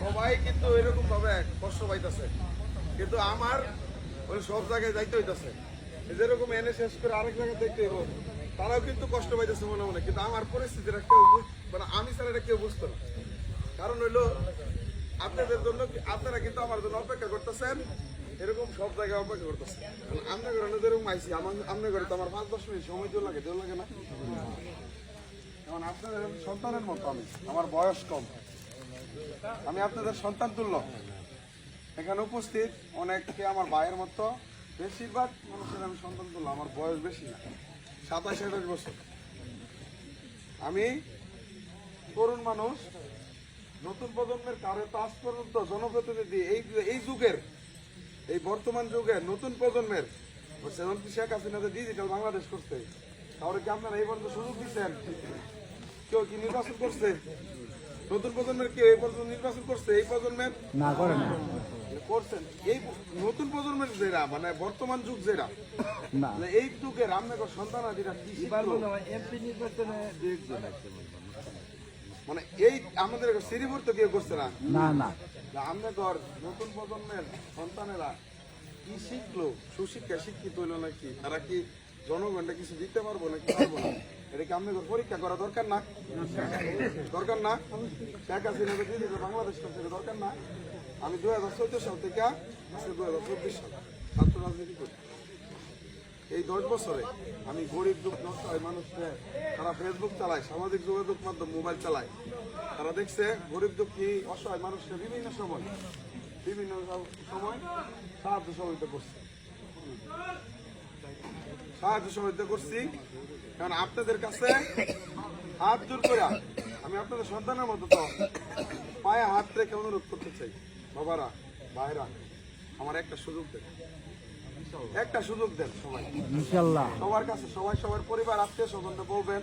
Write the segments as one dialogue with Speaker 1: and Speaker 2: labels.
Speaker 1: সবাই কিন্তু এরকম ভাবে কষ্ট পাইতেছে। কিন্তু আমার ওই সব জায়গায় যাইতে হইতেছে। যেরকম এনে শেষ করে আরেক জায়গায় দেখতে হইব, তারাও কিন্তু কষ্ট পাইতেছে মনে মনে। কিন্তু আমার পরিস্থিতিটা কেউ মানে আমি ছাড়া এটা কেউ বুঝতো না। কারণ হইল, আপনাদের জন্য আপনারা কিন্তু আমার জন্য অপেক্ষা করতেছেন, এরকম সব জায়গায় অপেক্ষা করতেছে আপনার ঘরে না যেরকম আইসি আমার আপনার ঘরে তো আমার পাঁচ দশ মিনিট সময় দিও লাগে দিও লাগে না। যেমন আপনাদের সন্তানের মতো আমি, আমার বয়স কম। আমি আপনাদের সন্তান তুল্য। এখানে উপস্থিত অনেককে আমার ভাইয়ের মতো। বেশিরভাগ মানুষের আমি সন্তান তুল্য, আমার বয়স বেশি না, সাতাশ, আঠাশ বছর। আমি তরুণ মানুষ, নতুন প্রজন্মের কারও তো আজ পর্যন্ত জনপ্রতিনিধি এই এই যুগের, এই বর্তমান যুগের নতুন প্রজন্মের সেভেন শেখ হাসিনা যে ডিজিটাল বাংলাদেশ করতে তাহলে কি আপনারা এই পর্যন্ত সুযোগ দিচ্ছেন? কেউ কি নির্বাচন করছে? নতুন প্রজন্মের কেউ এই পর্যন্ত নির্বাচন করছে এই প্রজন্মের
Speaker 2: না করেন
Speaker 1: করছেন। এই নতুন প্রজন্মের যেটা মানে বর্তমান যুগ যেটা
Speaker 2: না।
Speaker 1: মানে এই যুগের আপনার সন্তানাদিরা কি শিখলো?
Speaker 2: এমপি নির্বাচনে
Speaker 1: মানে এই আমাদের শ্রীপুর তো কেউ করছে না?
Speaker 2: না না।
Speaker 1: আমরা নতুন প্রজন্মের সন্তানেরা কি শিখলো? সুশিক্ষা শিক্ষিত হইল নাকি? তারা কি জনগণটা কিছু দিতে পারব নাকি পারব না? এটা কি আমাদের পরীক্ষা করা দরকার না। দরকার না। শেখ হাসিনা যে দিদি যে বাংলাদেশ এটা দরকার না। আমি দুই হাজার চোদ্দ সাল থেকে আজকে দুই হাজার চব্বিশ সাল ছাত্র রাজনীতি করি। এই দশ বছরে আমি গরিব দুঃখ নষ্ট হয় মানুষকে তারা ফেসবুক চালায়, সামাজিক যোগাযোগ মাধ্যম, মোবাইল চালায়। তারা দেখছে গরিব দুঃখী অসহায় মানুষকে বিভিন্ন সময় বিভিন্ন সময় সাহায্য সহযোগিতা করছে। সাহায্য সহযোগিতা করছি। কারণ আপনাদের কাছে হাত জোর করে আমি আপনাদের সন্তানের মতো তো পায়ে হাত রেখে অনুরোধ করতে চাই। বাবারা ভাইরা আমার একটা সুযোগ দেন। একটা সুযোগ দেন সবাই। সবার কাছে সবাই সবার পরিবার আত্মীয় স্বজনকে বলবেন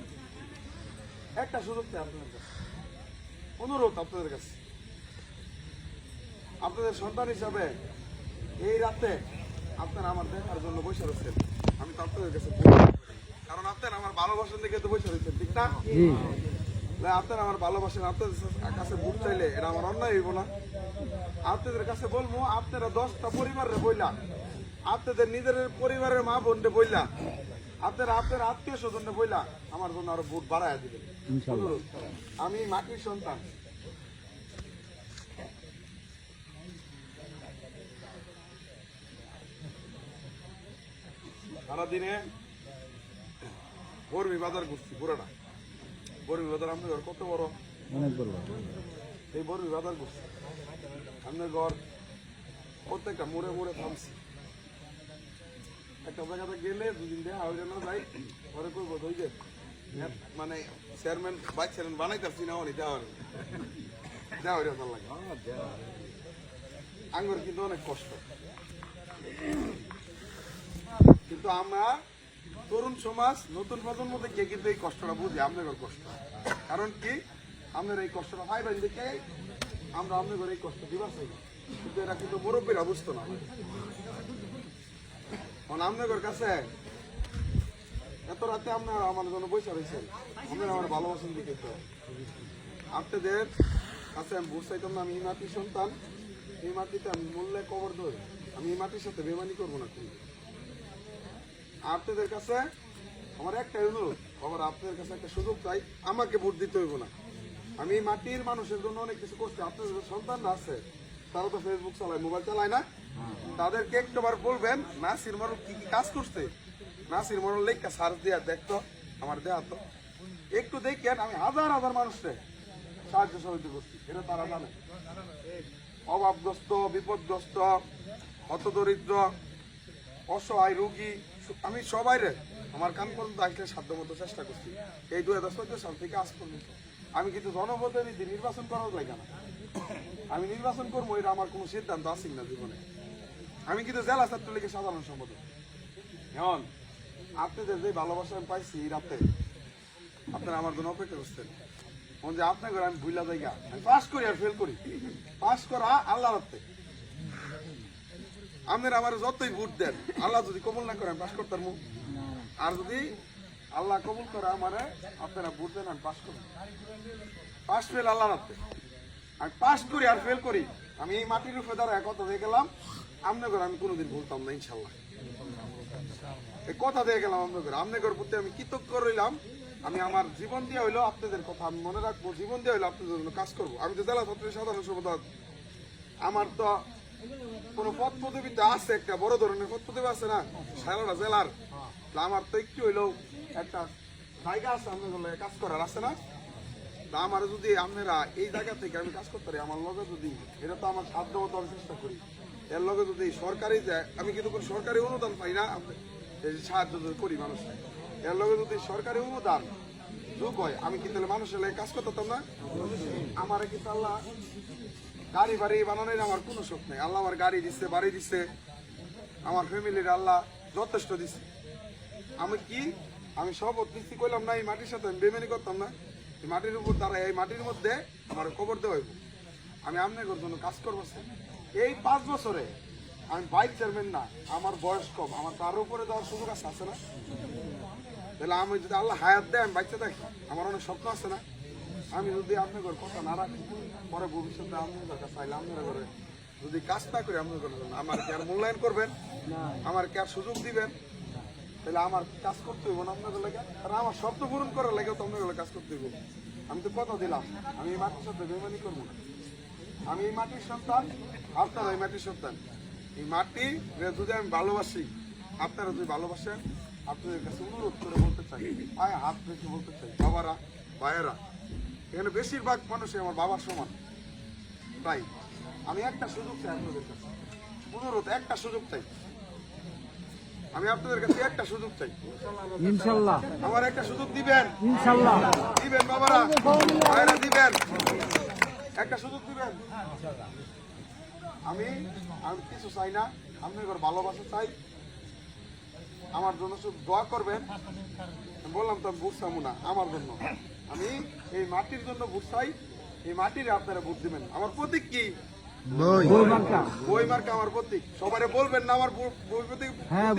Speaker 1: একটা সুযোগ দেয় আপনাদের কাছে। অনুরোধ আপনাদের কাছে। আপনাদের সন্তান হিসাবে এই রাতে আপনারা আমার দেখার জন্য বসে রয়েছেন। আমি তো আপনাদের কাছে কারণ আপনারা আমার ভালোবাসার দিকে তো বসে রয়েছেন ঠিক না? আপনারা আমার ভালোবাসেন আপনাদের কাছে ভোট চাইলে এটা আমার অন্যায় হইব না। আপনাদের কাছে বলব আপনারা দশটা পরিবারের বইলা আপনাদের নিজের পরিবারের মা বোনকে বইলা আপনারা আপনার আত্মীয় স্বজনকে বইলা আমার জন্য আরও ভোট বাড়ায় দিবেন। আমি মাটির সন্তান। সারাদিনে বর্মি বাজার ঘুরছি পুরোটা। বর্মি বাজার ঘর কত বড়?
Speaker 2: অনেক বড়।
Speaker 1: এই বর্মি বাজার ঘুরছি আমাদের ঘর প্রত্যেকটা মোড়ে মোড়ে থামছি। একটা জায়গাতে গেলে দুদিন দেয়া হয়ে যেন যাই পরে করব ওই যে মানে চেয়ারম্যান ভাইস চেয়ারম্যান বানাইতেছি না অনেক দেওয়া দেওয়া হয়ে লাগে। আঙ্গুর কিন্তু অনেক কষ্ট। কিন্তু আমরা তরুণ সমাজ, নতুন প্রজন্ম থেকে কিন্তু এই কষ্টটা বুঝি আপনাদের কষ্ট। কারণ কি? আমাদের এই কষ্টটা পাইবেন দেখে আমরা আপনাদের এই কষ্ট দিবার। কিন্তু এরা কিন্তু মুরব্বীরা বুঝতো না। আপনাদের কাছে এত রাতে আপনারা আমার জন্য বসে রয়েছেন। আপনারা আমার ভালোবাসেন দিকে তো। আপনাদের কাছে আমি বুঝতে না, আমি এই মাটির সন্তান। এই মাটিতে আমি মূল্যে কবর ধরি। আমি এই মাটির সাথে বেমানি করব না কিন্তু আপনাদের কাছে আমার একটাই অনুরোধ, আমার আপনাদের কাছে একটা সুযোগ চাই, আমাকে ভোট দিতে হইব না। আমি মাটির মানুষের জন্য অনেক কিছু করছি, আপনাদের সন্তানরা আছে, তারা তো ফেসবুক চালায় মোবাইল চালায় না। তাদেরকে একটাবার বলবেন, নাসির মরল কি কি কাজ করছে? নাসির মরল লেখা সার্চ দিয়া দেখতো, আমার দেয়া তো। একটু দেখেন, আমি হাজার হাজার মানুষকে সাহায্য সহযোগিতা করছি, এটা তারা জানে। অভাবগ্রস্ত, বিপদগ্রস্ত হতদরিদ্র অসহায় রুগী আমি সবাই আমার কাম পর্যন্ত আসলে সাধ্য মতো চেষ্টা করছি। এই দু হাজার চোদ্দ সাল থেকে আজ পর্যন্ত। আমি কিন্তু জনপ্রতিনিধি নির্বাচন করার লাগে না। আমি নির্বাচন করব, এটা আমার কোনো সিদ্ধান্ত আছে না জীবনে। আমি কিন্তু জেলা ছাত্রলীগের সাধারণ সম্পাদক। এখন আপনাদের যে ভালোবাসা আমি পাইছি এই রাতে, আপনারা আমার জন্য অপেক্ষা করছেন। মন যে আপনার ঘরে আমি ভুলা জায়গা, আমি পাস করি আর ফেল করি। পাস করা আল্লাহ রাতে আমার যতই ভোট দেন, আল্লাহ যদি কবুল না করে, আমি পাস করতাম। আর যদি আল্লাহ কবুল করে আমারে, আপনারা ভোট দেন, আমি পাস করব। পাশ ফেল আল্লাহ রাতে আমি পাস করি আর ফেল করি। আমি এই মাটির উপরে দাঁড়ায় কথা দিয়ে গেলাম আপনাদের আমি কোনোদিন ভুলতাম না, ইনশাল্লাহ। এই কথা দিয়ে গেলাম আপনাদের আপনাদের প্রতি আমি কৃতজ্ঞ রইলাম। আমি আমার জীবন দিয়ে হইল আপনাদের কথা আমি মনে রাখব। জীবন দিয়ে হইল আপনাদের জন্য কাজ করব। আমি তো জেলা ছাত্রের সাধারণ সম্পাদক। আমার তো কোনো পদ পদবিতে আছে, একটা বড় ধরনের পদ পদবি আছে না? সারাটা জেলার। আমার তো একটু হইলেও একটা জায়গা আছে আপনাদের কাজ করার, আছে না? আমার যদি আপনারা এই জায়গা থেকে আমি কাজ করতে পারি, আমার লগে যদি, এটা তো আমার সাধ্য মতো আমি চেষ্টা করি। এর লগে যদি সরকারি আমি কিন্তু কোনো সরকারি অনুদান পাই না সাহায্য যদি করি মানুষ এর লগে যদি সরকারি অনুদান যোগ হয়, আমি কি তাহলে মানুষের লাগে কাজ করতাম না? আমার কিন্তু আল্লাহ গাড়ি বাড়ি বানানোর আমার কোনো শখ নেই। আল্লাহ আমার গাড়ি দিচ্ছে বাড়ি দিচ্ছে আমার ফ্যামিলির আল্লাহ যথেষ্ট দিচ্ছে আমি কি? আমি সব অতিথি করলাম না, এই মাটির সাথে আমি বেমানি করতাম না। এই মাটির উপর দাঁড়ায় এই মাটির মধ্যে আমার কবর দেওয়া হইব। আমি আপনার জন্য কাজ করব এই পাঁচ বছরে আমি বাইক চেয়ারম্যান না, আমার বয়স কম। আমার তার উপরে দেওয়ার সুযোগ আছে আছে না? তাহলে আমি যদি আল্লাহ হায়াত দেয়, আমি বাচ্চা থাকি। আমার অনেক স্বপ্ন আছে না? আমি যদি আপনার কথা না রাখি পরে ভবিষ্যতে আপনার কাছে চাইলে আপনার ঘরে যদি কাজ না করি আপনার ঘরে আমার কি আর মূল্যায়ন করবেন? আমার কি আর সুযোগ দিবেন? তাহলে আমার কাজ করতে হইব না আপনাদের লাগে। আর আমার শব্দ পূরণ করার লাগে তো আপনাদের কাজ করতে হইব। আমি তো কথা দিলাম, আমি এই মাটির সাথে বেমানি করব না। আমি এই মাটির সন্তান, আপনারা এই মাটির সন্তান। এই মাটি যদি আমি ভালোবাসি, আপনারা যদি ভালোবাসেন, আপনাদের কাছে অনুরোধ করে বলতে চাই। পায়ে হাত রেখে বলতে চাই, বাবারা, ভাইয়েরা, এখানে বেশিরভাগ মানুষই আমার বাবার সমান। তাই আমি একটা সুযোগ চাই আপনাদের কাছে। অনুরোধ একটা সুযোগ চাই। আমি আপনাদের কাছে একটা সুযোগ চাই।
Speaker 2: ইনশাল্লাহ।
Speaker 1: আমার একটা সুযোগ দিবেন।
Speaker 2: ইনশাল্লাহ।
Speaker 1: দিবেন বাবারা ভাইরা দিবেন। একটা সুযোগ দিবেন। আমি আমি কিছু চাই না আপনাদের ভালোবাসা চাই। আমার জন্য শুধু দোয়া করবেন। বললাম তো আমি ভোট না আমার জন্য। আমি এই মাটির জন্য চাই। এই মাটির আপনারা ভোট দিবেন। আমার প্রতীক কি?
Speaker 2: বই। মার্কা।
Speaker 1: আমার প্রতীক। সবারে বলবেন না আমার বই- বই প্রতীক
Speaker 2: হ্যাঁ।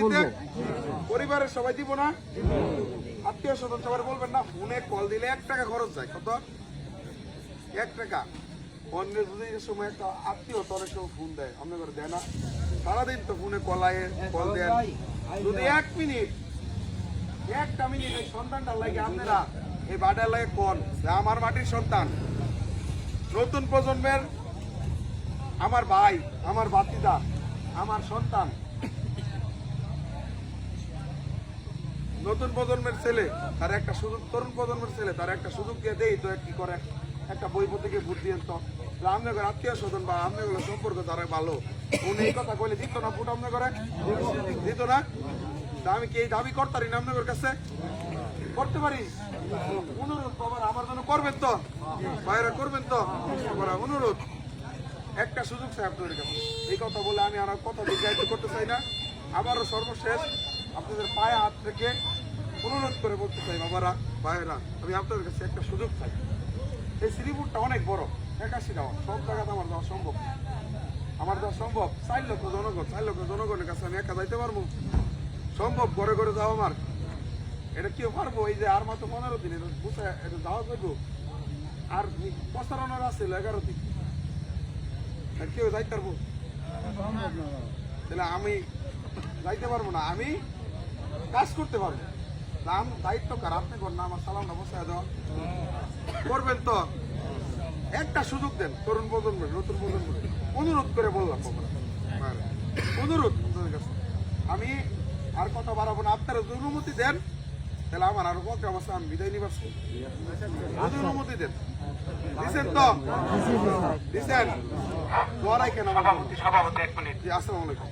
Speaker 1: পরিবারের সবাই দিব না? আত্মীয় স্বজন সবাই বলবেন না ফোনে কল দিলে এক টাকা খরচ যায়। কত? এক টাকা। অন্য যদি সময় একটা আত্মীয় তো অনেক সময় ফোন দেয় আপনি করে দেয় না। সারাদিন তো ফোনে কলায় কল দেয় যদি এক মিনিট একটা মিনিট এই সন্তানটা লাগে আপনারা এই বাডার লাগে কল আমার মাটির সন্তান। নতুন প্রজন্মের আমার ভাই, আমার বাতিদা আমার সন্তান। নতুন প্রজন্মের ছেলে, তার একটা সুযোগ, তরুণ প্রজন্মের ছেলে, তার একটা সুযোগ দিয়ে দেই তো কি করে? একটা বই পত্রিকে ভোট দিয়ে তো। আপনাদের আত্মীয় স্বজন বা আপনাদের সম্পর্ক তারা ভালো। উনি এই কথা বলে দিত না ভোট করে দিত না। আমি কি এই দাবি করতারি আপনাদের কাছে? করতে পারি? অনুরোধ বাবার আমার জন্য করবেন তো? বাইরে করবেন তো? বাবারা, অনুরোধ। একটা সুযোগ চাই আপনাদের কাছে। এই কথা বলে আমি আর কথা দীর্ঘায়িত করতে চাই না। আবারও সর্বশেষ আপনাদের পায়ে হাত থেকে অনুরোধ করে বলতে চাই বাবারা ভাইয়েরা আমি আপনাদের কাছে একটা সুযোগ চাই। এই শ্রীপুরটা অনেক বড় একাশি দেওয়া সব জায়গাতে আমার দেওয়া সম্ভব। আমার দেওয়া সম্ভব। চার লক্ষ জনগণ চার লক্ষ জনগণের কাছে আমি একা যাইতে পারব? সম্ভব? ঘরে ঘরে যাওয়া আমার। এটা কেউ পারব? এই যে আর মাত্র পনেরো দিন এটা বুঝে এটা যাওয়া যাব? আর প্রচারণার আছে এগারো দিন। আর কেউ যাইতে পারব? তাহলে আমি যাইতে পারব না আমি কাজ করতে পারব। দাম দায়িত্ব কার? আপনি করেন না আমার সালামটা বসায় দেওয়া করবেন তো? একটা সুযোগ দেন তরুণ প্রজন্মের নতুন প্রজন্মের অনুরোধ করে বললাম হ্যাঁ, অনুরোধ আপনাদের কাছে। আমি আর কথা বাড়াবো না আপনারা অনুমতি দেন তাহলে আমার আরও কত অবস্থা আমি বিদায়। যদি অনুমতি দেন। দিচ্ছেন তো? দিচ্ছেন দোয়ারাই কেন আমার
Speaker 3: সভাপতি এক মিনিট।
Speaker 1: আসসালামু আলাইকুম।